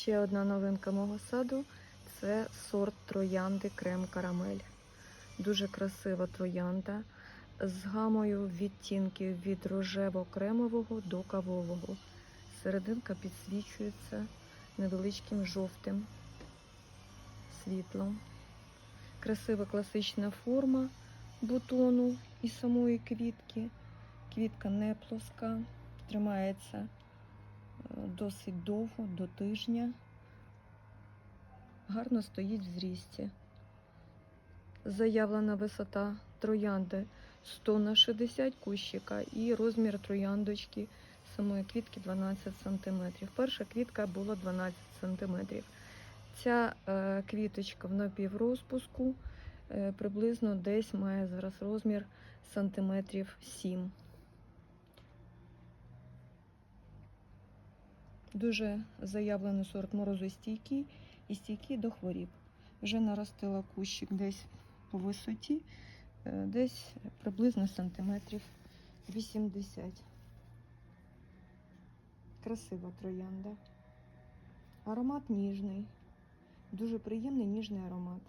Ще одна новинка мого саду це сорт троянди крем карамель. Дуже красива троянда з гамою відтінків від рожево-кремового до кавового. Серединка підсвічується невеличким жовтим світлом. Красива класична форма бутону і самої квітки. Квітка не плоска, тримається досить довго, до тижня. Гарно стоїть в зрісті. Заявлена висота троянди 100 на 60 кущика і розмір трояндочки самої квітки 12 см. Перша квітка була 12 см. Ця е, квіточка в напіврозпуску е, приблизно десь має зараз розмір сантиметрів 7. Дуже заявлений сорт морозостійкий і стійкий до хворіб. Вже наростила кущик десь по висоті, е, десь приблизно сантиметрів 80. Красива троянда. Аромат ніжний, дуже приємний ніжний аромат.